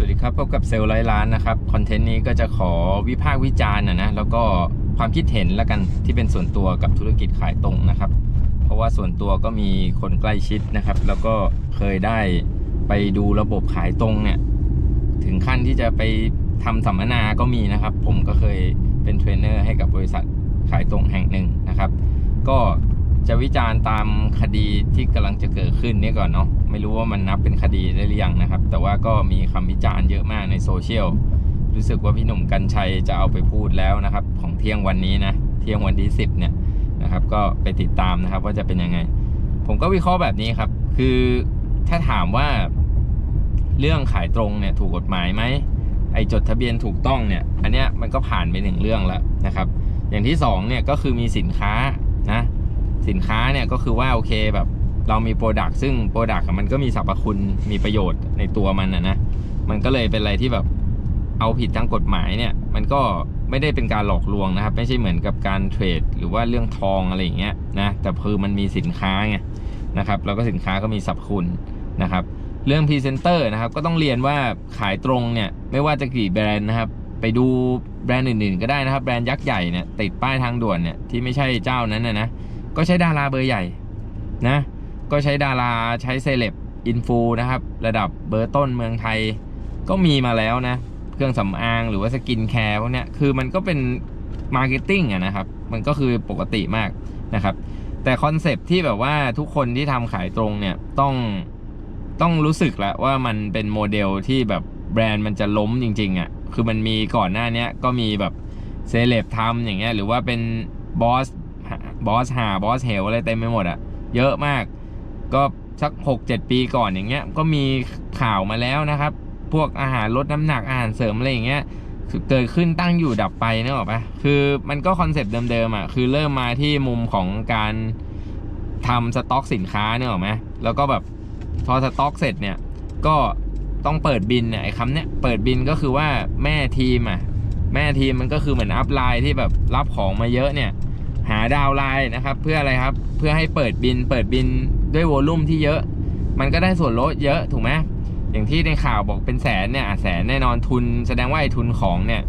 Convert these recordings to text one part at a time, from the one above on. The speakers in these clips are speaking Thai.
สวัสดีครับ พบกับเซลล์ร้อยล้านนะครับ คอนเทนต์นี้ก็จะขอวิพากษ์วิจารณ์นะนะแล้วก็ความคิดเห็นละกันที่เป็นส่วนตัวกับธุรกิจขายตรงนะครับ เพราะว่าส่วนตัวก็มีคนใกล้ชิดนะครับ แล้วก็เคยได้ไปดูระบบขายตรงเนี่ย ถึงขั้นที่จะไปทำสัมมนาก็มีนะครับ ผมก็เคยเป็นเทรนเนอร์ให้กับบริษัทขายตรงแห่งหนึ่งนะครับ ก็ จะวิจารณ์ตามคดีที่กำลังจะเกิดขึ้นนี่ก่อนเนาะไม่รู้ว่ามันนับเป็นคดีได้หรือยังนะครับ แต่ว่าก็มีคำวิจารณ์เยอะมากในโซเชียลรู้สึกว่าพี่หนุ่มกัญชัยจะเอาไปพูดแล้วนะครับ ของเที่ยงวันนี้นะเที่ยงวันที่ 10 เนี่ยนะครับ ก็ไปติดตามนะครับว่าจะเป็นยังไง ผมก็วิเคราะห์แบบนี้ครับ คือถ้าถามว่าเรื่องขายตรงเนี่ยถูกกฎหมายไหมไอจดทะเบียนถูกต้องเนี่ย อันเนี้ยมันก็ผ่านไปหนึ่งเรื่องแล้วนะครับ อย่างที่สองเนี่ยก็คือมีสินค้านะ สินค้าเนี่ยก็คือว่าโอเคแบบเรามีโปรดักซึ่งโปรดักมันก็มีสรรพคุณมีประโยชน์ในตัวมันนะนะมันก็เลยเป็นอะไรที่แบบเอาผิดทางกฎหมายเนี่ย มันก็ไม่ได้เป็นการหลอกลวงนะครับ ไม่ใช่เหมือนกับการเทรด หรือว่าเรื่องทองอะไรอย่างเงี้ยนะแต่คือมันมีสินค้าไงนะครับแล้วก็สินค้าก็มีสรรพคุณนะครับ เรื่องพรีเซนเตอร์นะครับก็ต้องเรียนว่าขายตรงเนี่ยไม่ว่าจะกี่แบรนด์นะครับ ไปดูแบรนด์อื่นๆ ก็ได้นะครับ แบรนด์ยักษ์ใหญ่เนี่ยติดป้ายทางด่วนเนี่ยที่ไม่ใช่เจ้านั้นนะนะ ก็ใช้ดาราเบอร์ใหญ่นะ ก็ใช้ดาราใช้เซเลบอินฟูนะครับ ระดับเบอร์ต้นเมืองไทย ก็มีมาแล้วนะ เครื่องสำอางหรือว่าสกินแคร์พวกเนี้ยคือมันก็เป็นมาร์เก็ตติ้งอะนะครับ มันก็คือปกติมากนะครับ แต่คอนเซปที่แบบว่าทุกคนที่ทำขายตรงเนี่ยต้องต้องรู้สึกแล้วว่ามันเป็นโมเดลที่แบบแบรนด์มันจะล้มจริงๆอะ่ะ คือมันมีก่อนหน้านี้ก็มีแบบเซเลบทำอย่างเงี้ย หรือว่าเป็นบอส บอสหาบอสเฮลอะไรเต็มไปหมดอะเยอะมาก ก็สัก 6-7 ปีก่อนอย่างเงี้ย ก็มีข่าวมาแล้วนะครับ พวกอาหารลดน้ำหนักอาหารเสริมอะไรอย่างเงี้ยเกิดขึ้นตั้งอยู่ดับไปนึกออกปะคือมันก็คอนเซปต์เดิมๆอะ คือเริ่มมาที่มุมของการทำสต็อกสินค้าเนี่ยหรอกไหมแล้วก็แบบพอสต็อกเสร็จเนี่ย ก็ต้องเปิดบินเนี่ยไอ้คำเนี้ยเปิดบินก็คือว่าแม่ทีมอะ แม่ทีมมันก็คือเหมือนอัพไลน์ที่แบบรับของมาเยอะเนี่ย หาดาวไลน์นะครับ เพื่ออะไรครับ เพื่อให้เปิดบิน เปิดบินด้วยโวลุ่มที่เยอะ มันก็ได้ส่วนลดเยอะถูกไหมอย่างที่ในข่าวบอกเป็นแสนเนี่ยแสนแน่นอนทุน แสดงว่าไอ้ทุนของเนี่ย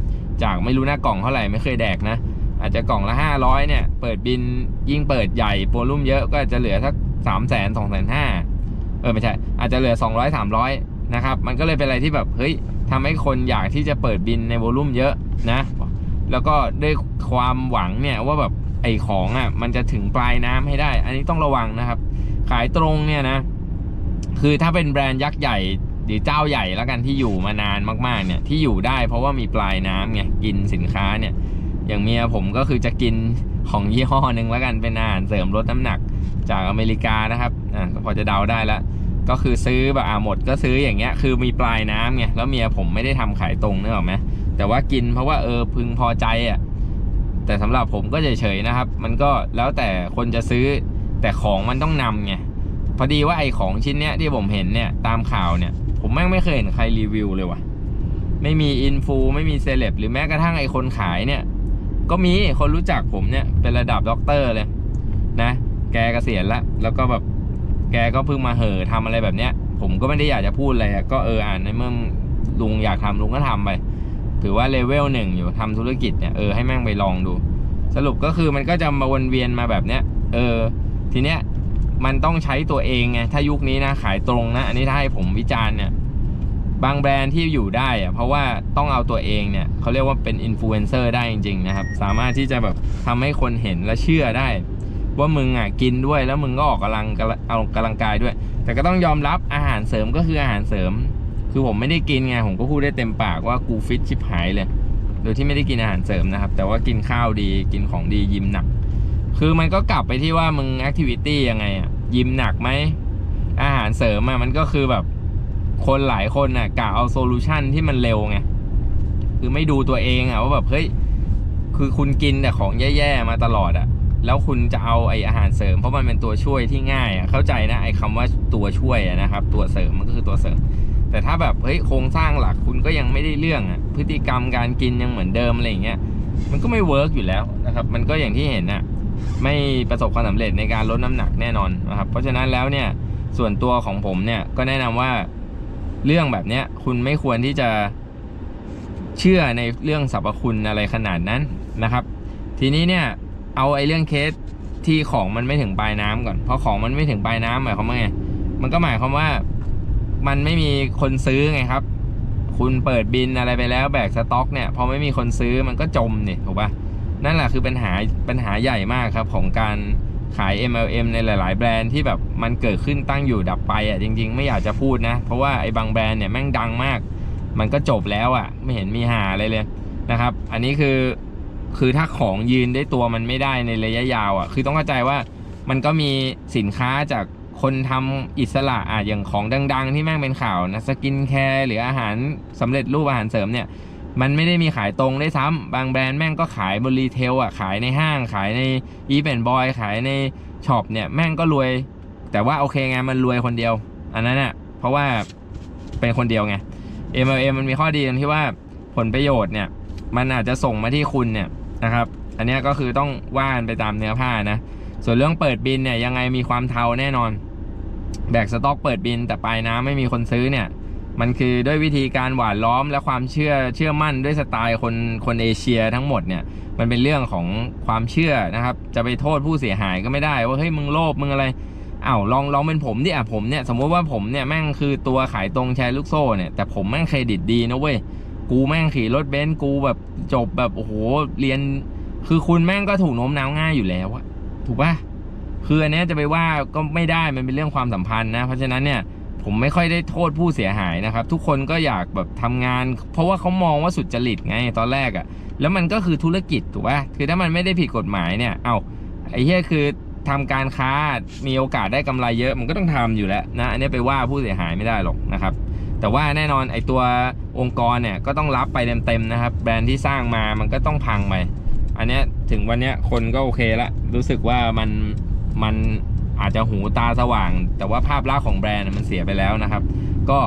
จากไม่รู้หน้ากล่องเท่าไหร่ไม่เคยแดกนะ อาจจะกล่องละ 500เนี่ย เปิดบินยิ่งเปิดใหญ่โวลุ่มเยอะก็อาจจะเหลือสักสามแสนสองแสนห้าเออไม่ใช่ อาจจะเหลือ 200 300นะครับ มันก็เลยเป็นอะไรที่แบบเฮ้ยทำให้คนอยากที่จะเปิดบินในโวลุ่มเยอะนะ แล้วก็ด้วยความหวังเนี่ยว่าแบบ ไอของอะมันจะถึงปลายน้ำให้ได้ อันนี้ต้องระวังนะครับ ขายตรงเนี่ยนะ คือถ้าเป็นแบรนด์ยักษ์ใหญ่หรือเจ้าใหญ่แล้วกันที่อยู่มานานมากๆเนี่ยที่อยู่ได้เพราะว่ามีปลายน้ำไงกินสินค้าเนี่ย อย่างเมียผมก็คือจะกินของยี่ห้อหนึ่งแล้วกันเป็นอาหารเสริมลดน้ำหนักจากอเมริกานะครับอ่าก็พอจะเดาได้ล้วก็คือซื้อแบบอ่าหมดก็ซื้ออย่างเงี้ยคือมีปลายน้ำไงแล้วเมียผมไม่ได้ทำขายตรงเนึกออไหมแต่ว่ากินเพราะว่าเออพึงพอใจอะ แต่สำหรับผมก็เฉยๆนะครับ มันก็แล้วแต่คนจะซื้อแต่ของมันต้องนำไงพอดีว่าไอ้ของชิ้นเนี้ยที่ผมเห็นเนี่ยตามข่าวเนี่ย ผมแม่งไม่เคยเห็นใครรีวิวเลยว่ะ ไม่มีอินฟูไม่มีเซเลบหรือแม้กระทั่งไอ้คนขายเนี่ย ก็มีคนรู้จักผมเนี่ยเป็นระดับด็อกเตอร์เลยนะ แกเกษียณละแล้วก็แบบแกก็เพิ่งมาเห่อทำอะไรแบบเนี้ย ผมก็ไม่ได้อยากจะพูดอะไรก็เอออ่านในเมื่อลุงอยากทำลุงก็ทำไป ถือว่าเลเวลหนึ่งอยู่ทำธุรกิจเนี่ยเออให้แม่งไปลองดู สรุปก็คือมันก็จะมาวนเวียนมาแบบเนี้ยเออทีเนี้ยมันต้องใช้ตัวเองไงถ้ายุคนี้นะขายตรงนะ อันนี้ถ้าให้ผมวิจารณ์เนี่ยบางแบรนด์ที่อยู่ได้อะเพราะว่าต้องเอาตัวเองเนี่ยเขาเรียกว่าเป็นอินฟลูเอนเซอร์ได้จริงๆนะครับ สามารถที่จะแบบทำให้คนเห็นและเชื่อได้ ว่ามึงอะกินด้วยแล้วมึงก็ออกกำลังเอากำลังกายด้วย แต่ก็ต้องยอมรับอาหารเสริมก็คืออาหารเสริม คือผมไม่ได้กินไงผมก็พูดได้เต็มปากว่ากูฟิตชิบหายเลย โดยที่ไม่ได้กินอาหารเสริมนะครับ แต่ว่ากินข้าวดีกินของดียิมหนัก คือมันก็กลับไปที่ว่ามึงแอคทิวิตี้ยังไงอะยิมหนักไหมอาหารเสริมอะมันก็คือแบบคนหลายคนน่ะกะเอาโซลูชันที่มันเร็วไงคือไม่ดูตัวเองอะว่าแบบเฮ้ยคือคุณกินแต่ของแย่ๆมาตลอดอะแล้วคุณจะเอาไออาหารเสริม เพราะมันเป็นตัวช่วยที่ง่ายอะเข้าใจนะไอคำว่าตัวช่วยนะครับ ตัวเสริมมันก็คือตัวเสริม แต่ถ้าแบบเฮ้ยโครงสร้างหลักคุณก็ยังไม่ได้เรื่องอะพฤติกรรมการกินยังเหมือนเดิมอะไรอย่างเงี้ยมันก็ไม่เวิร์กอยู่แล้วนะครับ มันก็อย่างที่เห็นน่ะไม่ประสบความสำเร็จในการลดน้ำหนักแน่นอนนะครับ เพราะฉะนั้นแล้วเนี่ยส่วนตัวของผมเนี่ยก็แนะนำว่าเรื่องแบบเนี้ยคุณไม่ควรที่จะเชื่อในเรื่องสรรพคุณอะไรขนาดนั้นนะครับ ทีนี้เนี่ยเอาไอ้เรื่องเคสที่ของมันไม่ถึงปลายน้ำก่อนเพราะของมันไม่ถึงปลายน้ำหมายความว่าไงมันก็หมายความว่า มันไม่มีคนซื้อไงครับ คุณเปิดบินอะไรไปแล้วแบกสต็อกเนี่ยพอไม่มีคนซื้อมันก็จมเนี่ยถูกปะนั่นแหละคือปัญหาปัญหาใหญ่มากครับของการขาย MLM ในหลาย ๆ แบรนด์ที่แบบมันเกิดขึ้นตั้งอยู่ดับไปอะจริง ๆ ไม่อยากจะพูดนะ เพราะว่าไอ้บางแบรนด์เนี่ยแม่งดังมาก มันก็จบแล้วอะ ไม่เห็นมีหาอะไรเลยนะครับ อันนี้คือคือถ้าของยืนได้ตัวมันไม่ได้ในระยะยาวอะ คือต้องเข้าใจว่ามันก็มีสินค้าจาก คนทำอิสระอะอย่างของดัง ๆ ที่แม่งเป็นข่าวนะสกินแคร์หรืออาหารสำเร็จรูปอาหารเสริมเนี่ยมันไม่ได้มีขายตรงได้ซ้ำบางแบรนด์แม่งก็ขายบนรีเทลอะขายในห้างขายในอีเวนต์บอยขายในช็อปเนี่ยแม่งก็รวย แต่ว่าโอเคไงมันรวยคนเดียว อันนั้นอะเพราะว่าเป็นคนเดียวไง MLM มันมีข้อดีตรงที่ว่าผลประโยชน์เนี่ยมันอาจจะส่งมาที่คุณเนี่ยนะครับ อันนี้ก็คือต้องว่านไปตามเนื้อผ้านะ ส่วนเรื่องเปิดบินเนี่ยยังไงมีความเทาแน่นอน แบกสต็อกเปิดบินแต่ปลายน้ำไม่มีคนซื้อเนี่ย มันคือด้วยวิธีการหวานล้อมและความเชื่อเชื่อมั่นด้วยสไตล์คนคนเอเชียทั้งหมดเนี่ยมันเป็นเรื่องของความเชื่อนะครับ จะไปโทษผู้เสียหายก็ไม่ได้ ว่าเฮ้ยมึงโลภมึงอะไรอ้าวลองลองเป็นผมดิอะผมเนี่ยสมมติว่าผมเนี่ยแม่งคือตัวขายตรงแชร์ลูกโซ่เนี่ยแต่ผมแม่งเครดิตดีนะเว้ยกูแม่งขี่รถเบนซ์กูแบบจบแบบโอ้โหเรียน คือคุณแม่งก็ถูกโน้มน้าวง่ายอยู่แล้วอะถูกปะ คืออันเนี้ยจะไปว่าก็ไม่ได้มันเป็นเรื่องความสัมพันธ์นะ เพราะฉะนั้นเนี่ยผมไม่ค่อยได้โทษผู้เสียหายนะครับ ทุกคนก็อยากแบบทำงาน เพราะว่าเขามองว่าสุดจริตไงตอนแรกอะแล้วมันก็คือธุรกิจถูกปะคือถ้ามันไม่ได้ผิดกฎหมายเนี่ย เอาไอ้เหี้ยคือทำการค้ามีโอกาสได้กำไรเยอะมันก็ต้องทำอยู่แล้วนะอันนี้ไปว่าผู้เสียหายไม่ได้หรอกนะครับ แต่ว่าแน่นอนไอ้ตัวองค์กรเนี่ยก็ต้องรับไปเต็มๆนะครับ แบรนด์ที่สร้างมามันก็ต้องพังไปอันนี้ถึงวันเนี้ยคนก็โอเคละรู้สึกว่ามัน มันอาจจะหูตาสว่าง แต่ว่าภาพลักษณ์ของแบรนด์มันเสียไปแล้วนะครับ ก็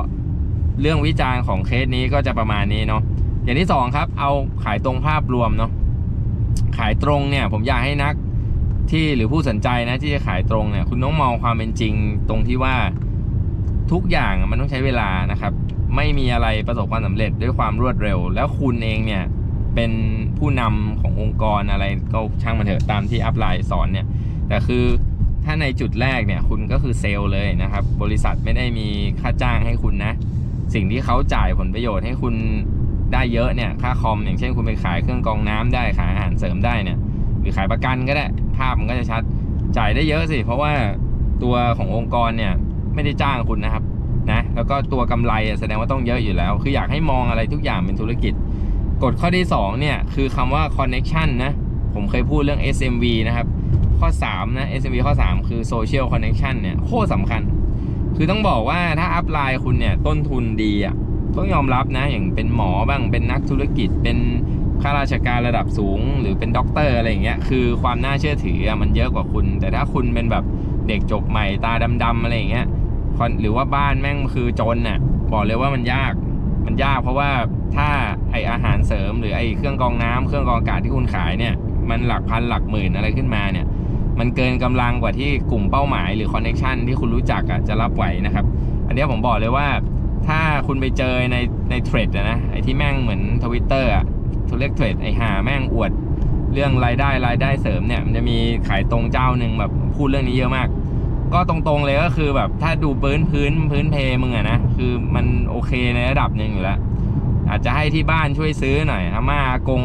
เรื่องวิจารณ์ของเคสนี้ก็จะประมาณนี้เนาะอย่างที่สองครับ เอาขายตรงภาพรวมเนาะขายตรงเนี่ยผมอยากให้นักที่หรือผู้สนใจนะที่จะขายตรงเนี่ยคุณต้องมองความเป็นจริงตรงที่ว่าทุกอย่างมันต้องใช้เวลานะครับ ไม่มีอะไรประสบความสำเร็จด้วยความรวดเร็ว แล้วคุณเองเนี่ยเป็นผู้นำขององค์กรอะไรก็ช่างมันเถอะตามที่อัพไลน์สอนเนี่ย แต่คือถ้าในจุดแรกเนี่ยคุณก็คือเซลล์เลยนะครับ บริษัทไม่ได้มีค่าจ้างให้คุณนะ สิ่งที่เขาจ่ายผลประโยชน์ให้คุณได้เยอะเนี่ยค่าคอมอย่างเช่นคุณไปขายเครื่องกรองน้ำได้ขายอาหารเสริมได้เนี่ย หรือขายประกันก็ได้ ภาพมันก็จะชัดจ่ายได้เยอะสิ เพราะว่าตัวขององค์กรเนี่ยไม่ได้จ้างคุณนะครับนะแล้วก็ตัวกำไรแสดงว่าต้องเยอะอยู่แล้ว คืออยากให้มองอะไรทุกอย่างเป็นธุรกิจ กฎข้อที่2เนี่ยคือคำว่า connection นะผมเคยพูดเรื่อง SMV นะครับ ข้อ 3 นะ SMV ข้อ 3 คือ social connection เนี่ย โคตรสำคัญ คือต้องบอกว่าถ้าอัพไลน์คุณเนี่ย ต้นทุนดีอะต้องยอมรับนะ อย่างเป็นหมอบ้างเป็นนักธุรกิจเป็นข้าราชการระดับสูง หรือเป็นด็อกเตอร์อะไรอย่างเงี้ยคือความน่าเชื่อถืออะมันเยอะกว่าคุณ แต่ถ้าคุณเป็นแบบเด็กจบใหม่ตาดำๆอะไรอย่างเงี้ยหรือว่าบ้านแม่งคือจนน่ะบอกเลยว่ามันยากมันยากเพราะว่าถ้าไออาหารเสริมหรือไอเครื่องกรองน้ำเครื่องกรองอากาศที่คุณขายเนี่ย มันหลักพันหลักหมื่นอะไรขึ้นมาเนี่ย มันเกินกำลังกว่าที่กลุ่มเป้าหมายหรือคอนเน็ชันที่คุณรู้จักอะจะรับไหวนะครับ อันนี้ผมบอกเลยว่าถ้าคุณไปเจอในในเทรดนะไอที่แม่งเหมือนทวิตเตอร์อะทุเรียกเทรดไอหาแม่งอวดเรื่องรายได้รายได้เสริมเนี่ยมันจะมีขายตรงเจ้าหนึ่งแบบพูดเรื่องนี้เยอะมาก ก็ตรงๆเลยก็คือแบบถ้าดูพื้นพื้นพื้นเพมึงอะนะคือมันโอเคในระดับหนึ่งอยู่แล้วอาจจะให้ที่บ้านช่วยซื้อหน่อยอาม่าอากง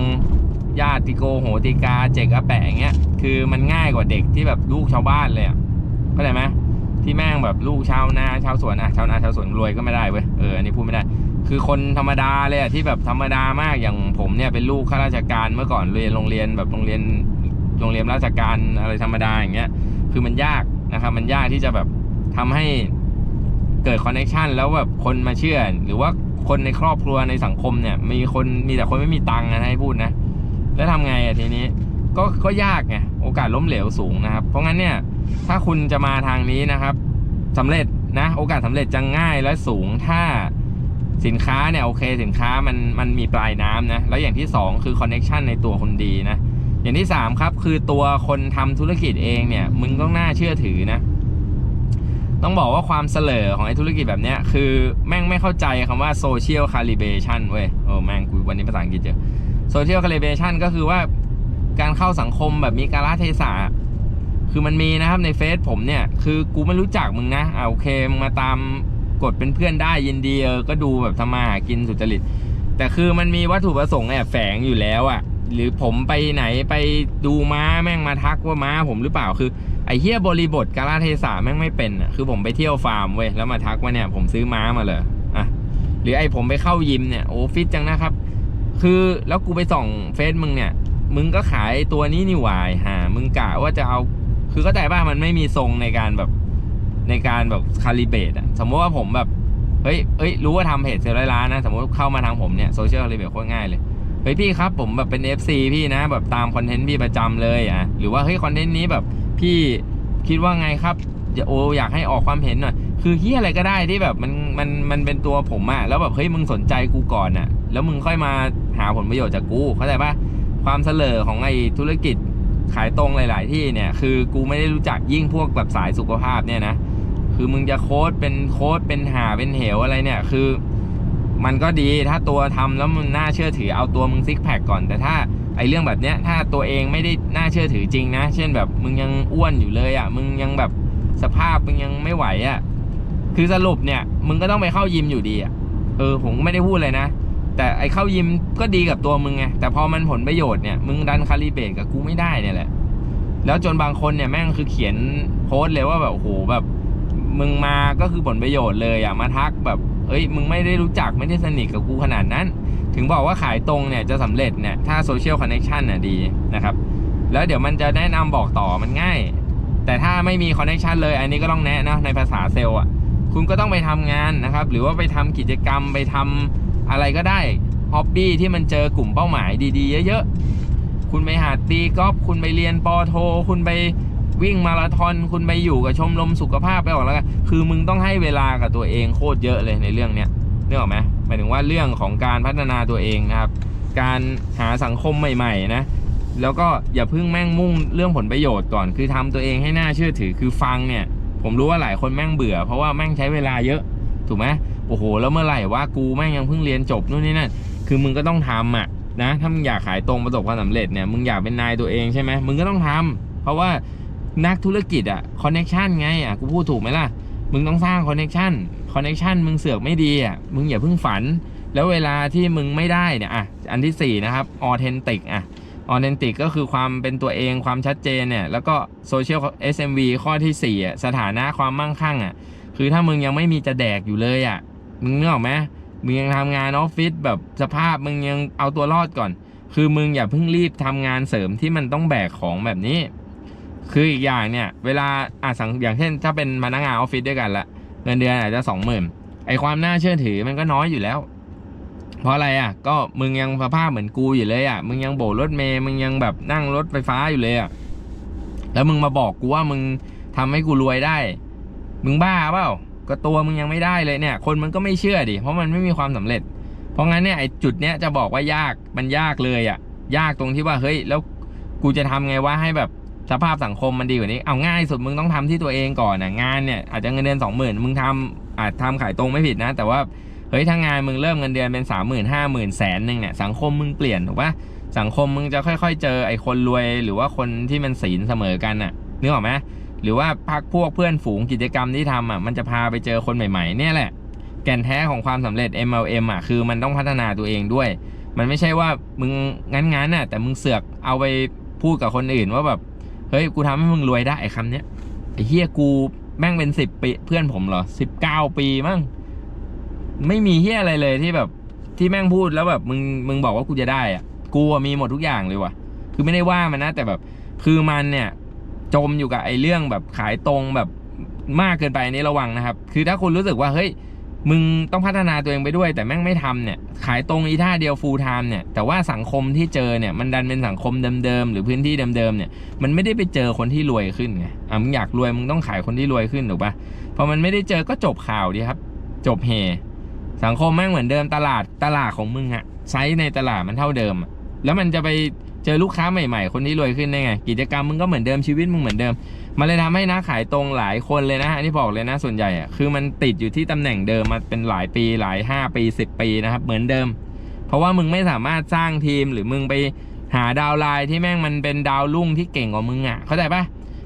ญาติโกโหติกาเจกอาแปะอย่างเงี้ยคือมันง่ายกว่าเด็กที่แบบลูกชาวบ้านเลยอะเข้าใจไหมที่แม่งแบบลูกชาวนาชาวสวนอะชาวนาชาวสวนรวยก็ไม่ได้เว้ยเอออันนี้พูดไม่ได้ คือคนธรรมดาเลยอะที่แบบธรรมดามากอย่างผมเนี่ยเป็นลูกข้าราชการเมื่อก่อนเรียนโรงเรียนแบบโรงเรียนโรงเรียนราชการอะไรธรรมดาอย่างเงี้ยคือมันยากนะครับมันยากที่จะแบบทำให้เกิดคอนเน t ชันแล้วแบบคนมาเชื่อ หรือว่าคนในครอบครัวในสังคมเนี่ย มีคนมีแต่คนไม่มีตังค์นะให้พูดนะ แล้วทำไงอะทีนี้ ก็ก็ยากไงโอกาสล้มเหลวสูงนะครับ เพราะงั้นเนี่ยถ้าคุณจะมาทางนี้นะครับสำเร็จนะโอกาสสำเร็จจะง่ายและสูงถ้าสินค้าเนี่ยโอเค สินค้ามันมันมีปลายน้ำนะแล้วอย่างที่สองคือคอนเน t ชันในตัวคนดีนะอย่างที่สามครับ คือตัวคนทำธุรกิจเองเนี่ยมึงต้องน่าเชื่อถือนะต้องบอกว่าความเสลอของไอ้ธุรกิจแบบเนี้ยคือแม่งไม่เข้าใจคำว่า social calibration เว้ยโอ้แม่งกูวันนี้ภาษาอังกฤษเจอ social calibration ก็คือว่าการเข้าสังคมแบบมีการลเทศะคือมันมีนะครับในเฟซผมเนี่ย คือกูไม่รู้จักมึงนะอ่าโอเคมึงมาตามกดเป็นเพื่อนได้ยินดีเออก็ดูแบบทำมาหากินสุจริต แต่คือมันมีวัตถุประสงค์แอบแฝงอยู่แล้วอะหรือผมไปไหนไปดูม้าแม่งมาทักว่าม้าผมหรือเปล่าคือไอเฮียบริบทกาลเทศะแม่งไม่เป็นอะคือผมไปเที่ยวฟาร์มเว้ยแล้วมาทักว่าเนี่ยผมซื้อม้ามาเลยอะหรือไอผมไปเข้ายิมเนี่ยโอ้ฟิตจังนะครับ คือแล้วกูไปส่องเฟซมึงเนี่ย มึงก็ขายตัวนี้นี่หวายหามึงกะว่าจะเอา คือเข้าใจป่ะมันไม่มีทรงในการแบบในการแบบคาลิเบตอะสมมติว่าผมแบบเฮ้ยเอ้ยรู้ว่าทำเพจเซลล์ร้อยล้านนะ สมมติเข้ามาทางผมเนี่ยโซเชียลคาลิเบตโคตรง่ายเลยเฮ้ยพี่ครับผมแบบเป็น FC พี่นะ แบบตามคอนเทนต์พี่ประจำเลยอะหรือว่าเฮ้ยคอนเทนต์นี้แบบพี่คิดว่าไงครับจะโออยากให้ออกความเห็นหน่อยคือเฮียอะไรก็ได้ที่แบบมันมันมันเป็นตัวผมอะแล้วแบบเฮ้ยมึงสนใจกูก่อนอะแล้วมึงค่อยมา หาผลประโยชน์จากกูเข้าใจปะความเสลอของไอ้ธุรกิจขายตรงหลาย ๆ ที่เนี่ยคือกูไม่ได้รู้จักยิ่งพวกแบบสายสุขภาพเนี่ยนะคือมึงจะโค้ดเป็นโค้ดเป็นหาเป็นเหวอะไรเนี่ยคือ มันก็ดีถ้าตัวทำแล้วมันน่าเชื่อถือเอาตัวมึงซิกแพคก่อนแต่ถ้าไอ้เรื่องแบบเนี้ยถ้าตัวเองไม่ได้น่าเชื่อถือจริงนะ เช่นแบบมึงยังอ้วนอยู่เลยอะ่ะมึงยังแบบสภาพมึงยังไม่ไหวอะ่ะคือสรุปเนี่ยมึงก็ต้องไปเข้ายิมอยู่ดีอะ่ะเออผมไม่ได้พูดเลยนะ แต่ไอ้เข้ายิมก็ดีกับตัวมึงไงแต่พอมันผลประโยชน์เนี่ยมึงดันคาลิเบตกับกูไม่ได้เนี่ยแหละ แล้วจนบางคนเนี่ยแม่งคือเขียนโพสต์เลยว่าแบบโหแบบมึงมาก็คือผลประโยชน์เลยอะมาทักแบบเอ้ยมึงไม่ได้รู้จักไม่ได้สนิทกับกูขนาดนั้น ถึงบอกว่าขายตรงเนี่ยจะสำเร็จเนี่ยถ้าโซเชียลคอนเน t ชันน่ะดีนะครับ แล้วเดี๋ยวมันจะแนะนำบอกต่อมันง่าย แต่ถ้าไม่มีคอนเน t ชันเลย อันนี้ก็ต้องแนะนะในภาษาเซลล์อะคุณก็ต้องไปทำงานนะครับ หรือว่าไปทำกิจกรรมไปทำ อะไรก็ได้ฮ็อบบี้ที่มันเจอกลุ่มเป้าหมายดีๆ เยอะๆ คุณไปหาตีกอล์ฟคุณไปเรียนปอโท คุณไปวิ่งมาราธอนคุณไปอยู่กับชมรมสุขภาพไปออกแล้วกันคือมึงต้องให้เวลากับตัวเองโคตรเยอะเลยในเรื่องเนี้ยนึกออกไหมหมายถึงว่าเรื่องของการพัฒนาตัวเองนะครับ การหาสังคมใหม่ๆนะแล้วก็อย่าเพิ่งแม่งมุ่งเรื่องผลประโยชน์ก่อน คือทำตัวเองให้น่าเชื่อถือคือฟังเนี่ย ผมรู้ว่าหลายคนแม่งเบื่อ เพราะว่าแม่งใช้เวลาเยอะ ถูกไหมโอ้โห แล้วเมื่อไหร่ว่ากูแม่งยังเพิ่งเรียนจบนู่นนี่นั่นคือมึงก็ต้องทำอะนะถ้ามึงอยากขายตรงประสบความสำเร็จเนี่ยมึงอยากเป็นนายตัวเองใช่ไหมมึงก็ต้องทำเพราะว่านักธุรกิจอะคอนเน็ชันไงอะกูพูดถูกไหมล่ะมึงต้องสร้างคอนเน็ชันคอนเน็ชันมึงเสือกไม่ดีอะมึงอย่าเพิ่งฝัน แล้วเวลาที่มึงไม่ได้เนี่ยอะอันที่สี่นะครับออเทนติกอะออเทนติกก็คือความเป็นตัวเองความชัดเจนเนี่ยแล้วก็โซเชียล SMV ข้อที่สี่อะสถานะความมั่งคั่งอะ คือถ้ามึงยังไม่มีจะแดกอยู่เลยอะ มึงนึกออกไหมมึงยังทำงานออฟฟิศแบบสภาพมึงยังเอาตัวรอดก่อน คือมึงอย่าเพิ่งรีบทำงานเสริมที่มันต้องแบกของแบบนี้ คืออีกอย่างเนี่ย เวลาอะสังอย่างเช่น ถ้าเป็นพนักงานออฟฟิศด้วยกันละเงินเดือนอาจจะสองหมื่นไอความน่าเชื่อถือมันก็น้อยอยู่แล้ว เพราะอะไรอะ ก็มึงยังสภาพเหมือนกูอยู่เลยอะ มึงยังโบกรถเมย์มึงยังแบบนั่งรถไฟฟ้าอยู่เลยอะ แล้วมึงมาบอกกูว่ามึงทำให้กูรวยได้ มึงบ้าเปล่าก็ตัวมึงยังไม่ได้เลยเนี่ย คนมันก็ไม่เชื่อดิเพราะมันไม่มีความสำเร็จ เพราะงั้นเนี่ยไอ้จุดเนี้ยจะบอกว่ายากมันยากเลยอะ ยากตรงที่ว่าเฮ้ยแล้วกูจะทำไงว่าให้แบบสภาพสังคมมันดีกว่านี้ เอาง่ายสุดมึงต้องทำที่ตัวเองก่อนนะงานเนี่ยอาจจะเงินเดือนสองหมื่นมึงทำอาจทำขายตรงไม่ผิดนะ แต่ว่าเฮ้ยถ้างานมึงเริ่มเงินเดือนเป็นสามหมื่นห้าหมื่นแสนหนึ่งเนี่ยสังคมมึงเปลี่ยนถูกปะสังคมมึงจะค่อย ๆ เจอไอ้คนรวยหรือว่าคนที่มันศีลเสมอกันน่ะนึกออกไหม หรือว่าพักพวกเพื่อนฝูงกิจกรรมที่ทำอะมันจะพาไปเจอคนใหม่ๆ เนี่ยแหละ แก่นแท้ของความสำเร็จ MLM อะคือมันต้องพัฒนาตัวเองด้วย มันไม่ใช่ว่ามึงงั้นๆน่ะแต่มึงเสือกเอาไปพูดกับคนอื่นว่าแบบเฮ้ยกูทำให้มึงรวยได้ไอ้คำเนี้ยไอ้เฮียกูแม่งเป็นสิบปีเพื่อนผมเหรอสิบเก้าปีมั้งไม่มีเฮียอะไรเลยที่แบบที่แม่งพูดแล้วแบบมึงมึงบอกว่ากูจะได้อะกูมีหมดทุกอย่างเลยว่ะ คือไม่ได้ว่ามันนะแต่แบบคือมันเนี่ย จมอยู่กับไอ้เรื่องแบบขายตรงแบบมากเกินไปนนี้ระวังนะครับ คือถ้าคุณรู้สึกว่าเฮ้ยมึงต้องพัฒนาตัวเองไปด้วย แต่แม่งไม่ทำเนี่ย ขายตรงอีท่าเดียวฟูลไทม์เนี่ย แต่ว่าสังคมที่เจอเนี่ย มันดันเป็นสังคมเดิมๆ หรือพื้นที่เดิมๆ เนี่ย มันไม่ได้ไปเจอคนที่รวยขึ้นไง อะ มึงอยากรวย มึงต้องขายคนที่รวยขึ้นถูกปะพอมันไม่ได้เจอก็จบข่าวดีครับ จบเฮ สังคมแม่งเหมือนเดิม ตลาด ตลาดของมึงอะไซส์ในตลาดมันเท่าเดิม แล้วมันจะไป เจอลูกค้าใหม่ๆ คนที่รวยขึ้นได้ไง กิจกรรมมึงก็เหมือนเดิมชีวิตมึงเหมือนเดิม มันเลยทำให้นักขายตรงหลายคนเลยนะฮะนี่บอกเลยนะส่วนใหญ่อะคือมันติดอยู่ที่ตำแหน่งเดิมมาเป็นหลายปีหลาย 5 ปี 10 ปีนะครับเหมือนเดิม เพราะว่ามึงไม่สามารถสร้างทีมหรือมึงไปหาดาวไลน์ที่แม่งมันเป็นดาวรุ่งที่เก่งกว่ามึงอะเข้าใจปะ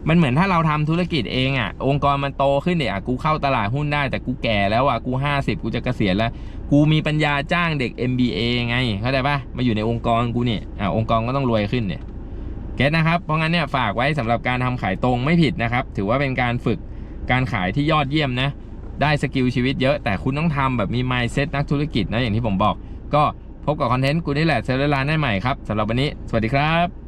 มันเหมือนถ้าเราทำธุรกิจเองอะ องค์กรมันโตขึ้นเนี่ยอะกูเข้าตลาดหุ้นได้แต่กูแก่แล้วอะกูห้าสิบกูจะเกษียณแล้ว กูมีปัญญาจ้างเด็ก MBA ไงเข้าใจปะมาอยู่ในองค์กรกูเนี่ยอะองค์กรก็ต้องรวยขึ้นเนี่ยเก็ตนะครับ เพราะงั้นเนี่ยฝากไว้สำหรับการทำขายตรงไม่ผิดนะครับ ถือว่าเป็นการฝึกการขายที่ยอดเยี่ยมนะ ได้สกิลชีวิตเยอะ แต่คุณต้องทำแบบมี mindset นักธุรกิจนะอย่างที่ผมบอก ก็พบกับคอนเทนต์กูนี่แหละเซลล์ร้านได้ใหม่ครับสำหรับวันนี้ สวัสดีครับ